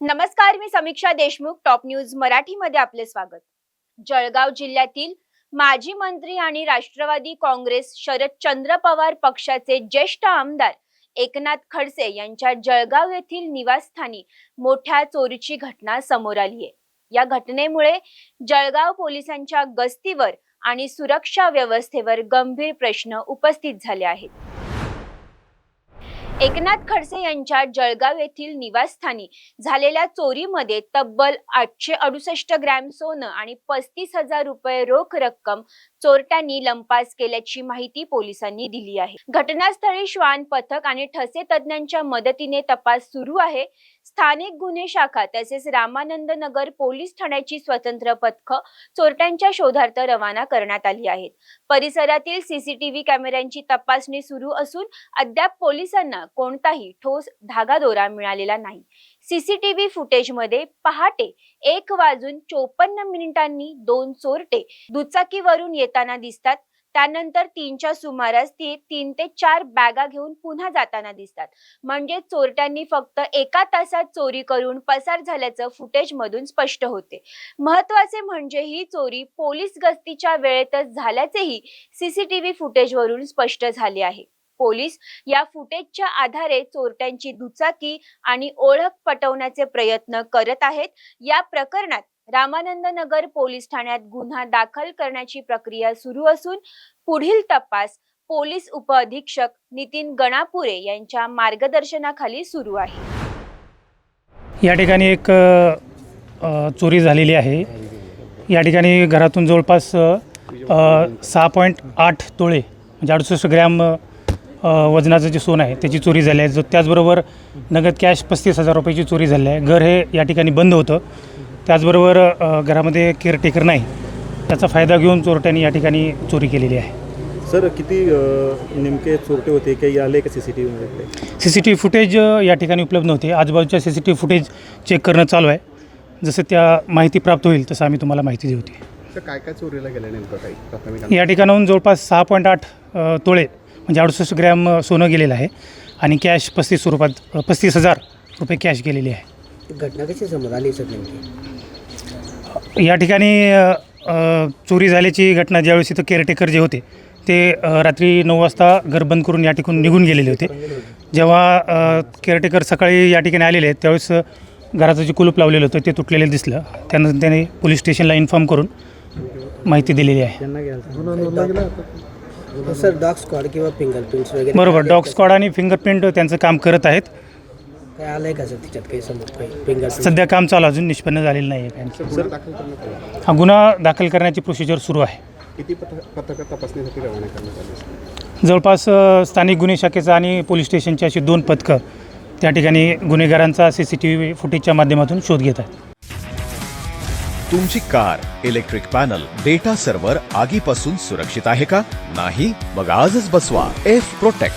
नमस्कार मी Samiksha Deshmukh top news मराठीमध्ये आपले स्वागत. जळगाव जिल्ह्यातील माजी मंत्री आणि राष्ट्रवादी काँग्रेस शरदचंद्र पवार पक्षाचे ज्येष्ठ आमदार एकनाथ खडसे यांच्या जळगाव येथील निवासस्थानी मोठ्या चोरीची घटना समोर आली आहे या घटनेमुळे जळगाव पोलिसांच्या गस्तीवर आणि सुरक्षा व्यवस्थेवर गंभीर प्रश्न उपस्थित झाले आहेत. एकनाथ खडसे यांच्या जळगाव येथील निवासस्थानी झालेल्या चोरीमध्ये तब्बल आठशे अडुसष्ट ग्रॅम सोनं आणि पस्तीस हजार रुपये रोख रक्कम चोरट्यांनी लंपास केल्याची माहिती पोलिसांनी दिली आहे. घटनास्थळी श्वान पथक आणि ठसे तज्ञांच्या मदतीने तपास सुरू आहे. स्थानिक गुन्हे शाखा तसेच रामानंद नगर पोलीस ठाण्याची स्वतंत्र पथक चोरट्यांच्या शोधार्थ रवाना करण्यात आली आहेत. परिसरातील सीसीटीव्ही कॅमेऱ्यांची तपासणी सुरू असून अद्याप पोलिसांना कोणताही ठोस धागादोरा मिळालेला नाही. सीसीटीव्ही फुटेजमध्ये पहाटे एक वाजून चोपन्न मिनिटांनी दोन चोरटे दुचाकीवरून येताना दिसतात. त्यानंतर तीनच्या सुमारास ती तीन ते चार बॅगा घेऊन पुन्हा जाताना दिसतात. म्हणजे चोरट्यांनी फक्त एका तासात चोरी करून पसार झाल्याचं फुटेज मधून स्पष्ट होते. महत्त्वाचे म्हणजे ही चोरी पोलीस गस्तीच्या वेळेतच झाल्याचेही सीसीटीव्ही फुटेजवरून स्पष्ट झाले आहे. पोलीस या फुटेजच्या आधारे चोरट्यांची दुचाकी आणि ओळख पटवण्याचे प्रयत्न करत आहेत. या प्रकरणात रामानंद नगर पोलीस ठाण्यात गुन्हा दाखल करण्याची प्रक्रिया सुरू असून पुढील तपास पोलीस उपअधीक्षक नितीन गणापुरे यांच्या मार्गदर्शनाखाली सुरू आहे. या ठिकाणी एक अ, चोरी झालेली आहे. या ठिकाणी घरातून जवळपास अ, सहा पॉईंट आठ तोळे म्हणजे अडुसष्ट ग्रॅम अ, वजनाचं जे सोनं आहे त्याची चोरी झाली आहे. जो त्याचबरोबर नगद कॅश पस्तीस हजार रुपयाची चोरी झाली आहे. घर हे या ठिकाणी बंद होतं. त्याचबरोबर घरामध्ये केअरटेकर नाही त्याचा फायदा घेऊन चोरट्यांनी या ठिकाणी चोरी केलेली आहे. सर किती नेमके चोरटे होते? काही आले का सी सी टी व्हीमध्ये C C T V footage या ठिकाणी उपलब्ध नव्हते. आजूबाजूच्या C C T V footage check करणं चालू आहे. जसं त्या माहिती प्राप्त होईल तसं आम्ही तुम्हाला माहिती देऊ होती तर काय काय चोरीला गेलं नेमकं काही या ठिकाणाहून जवळपास सहा पॉईंट आठ तोळे म्हणजे अडुसष्ट ग्रॅम सोनं गेलेलं आहे आणि कॅश पस्तीस स्वरूपात पस्तीस हजार रुपये कॅश गेलेली आहे. घटना कशी समोर आली सर नेमकी? या ठिकाणी अ, चोरी झाल्याची घटना ज्यावेळेस इथं केअरटेकर जे होते ते अ, रात्री नऊ वाजता घर बंद करून या ठिकाणी निघून गेलेले होते. जेव्हा अ, केअरटेकर सकाळी या ठिकाणी आलेले आहेत त्यावेळेस अ, घराचं जे कुलूप लावलेलं होतं ते तुटलेलं दिसलं. त्यानंतर त्याने पोलीस स्टेशनला इन्फॉर्म करून माहिती दिलेली आहे. सर डॉग स्क्वॉड किंवा फिंगरप्रिंट्स वगैरे बरोबर डॉग? स्क्वॉड आणि फिंगरप्रिंट त्यांचं काम करत आहेत. काय आलंय का सर त्याच्यात काही समोर सध्या काम चालू अजून निष्पन्न झालेलं नाही आहे. काही. सर दाखल करण्यात आलं. हा गुन्हा दाखल करण्याची प्रोसिजर सुरू आहे. किती पथ पथकं तपासणीसाठी रवाना करण्यात आले जवळपास अ, स्थानिक गुन्हे शाखेचा आणि पोलीस स्टेशनची अशी दोन पथकं त्या ठिकाणी गुन्हेगारांचा सी सी टी व्ही फुटेजच्या माध्यमातून शोध घेत आहेत. तुमची car electric panel data server आगीपासून सुरक्षित आहे का? नाही? मग आजच बसवा. F protect